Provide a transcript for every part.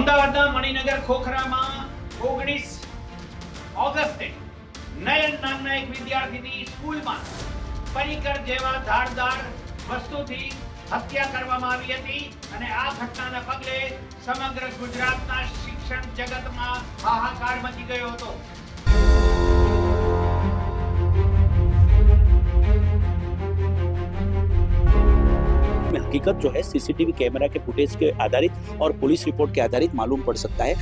અમદાવાદના મણિનગર ખોખરામાં ઓગણીસ ઓગસ્ટે નયન નામના એક વિદ્યાર્થીની સ્કૂલમાં પરિકર જેવા ધારદાર વસ્તુથી હત્યા કરવામાં આવી હતી અને આ ઘટનાના પગલે સમગ્ર ગુજરાતના શિક્ષણ જગતમાં હાહાકાર મચી ગયો હતો. हकीकत जो है सीसीटीवी कैमरा के फुटेज के आधारित और पुलिस रिपोर्ट के आधारित मालूम पड़ सकता है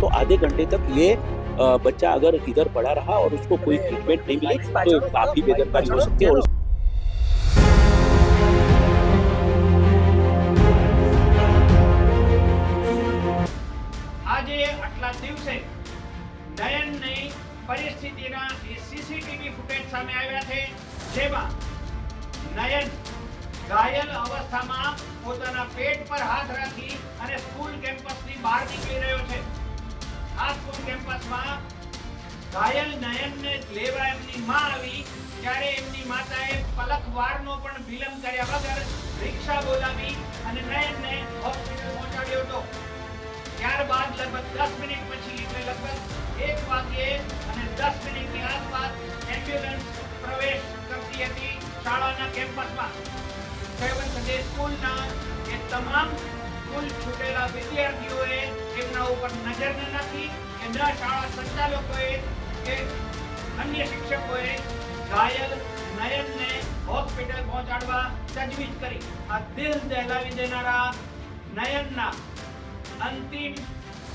तो आधे घंटे तक ये अ, बच्चा अगर इधर पड़ा रहा और उसको कोई ट्रीटमेंट नहीं मिली तो काफी बेदरकारी हो सकती है और આજે આટલા દિવસે નયનની પરિસ્થિતિના સીસીટીવી ફૂટેજ સામે આવ્યા છે. જેમાં નયન ઘાયલ અવસ્થામાં પોતાના પેટ પર હાથ રાખી અને સ્કૂલ કેમ્પસની બહાર નીકળી રહ્યો છે. આ સ્કૂલ કેમ્પસમાં ઘાયલ નયનને લેવા એમની માં આવી, ત્યારે એમની માતાએ પલકવારનો પણ વિલંબ કર્યા વગર રિક્ષા બોલાવી અને નયનને હોસ્પિટલ પહોંચાડ્યો હતો. ત્યારબાદ લગભગ દસ મિનિટ પછી એટલે લગભગ એક કેમ્પસમાં. સેવન્થ ડે સ્કૂલના એ તમામ સ્કૂલ છૂટેલા વિદ્યાર્થીઓએ એમના ઉપર નજર ન નાખી કે શાળા સંચાલકોએ કે અન્ય શિક્ષકોએ ઘાયલ, નયનને હોસ્પિટલ પહોંચાડવા તજવીજ કરી. આ દિલ દહેલાવી દેનારા નયનના અંતિમ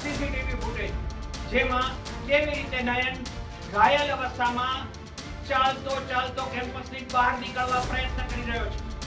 સીસીટીવી ફૂટેજ, જેમાં કેવી રીતે નયન ઘાયલ અવસ્થામાં ચાલતો ચાલતો કેમ્પસની બહાર નીકળવા પ્રયત્ન કરી રહ્યો છે.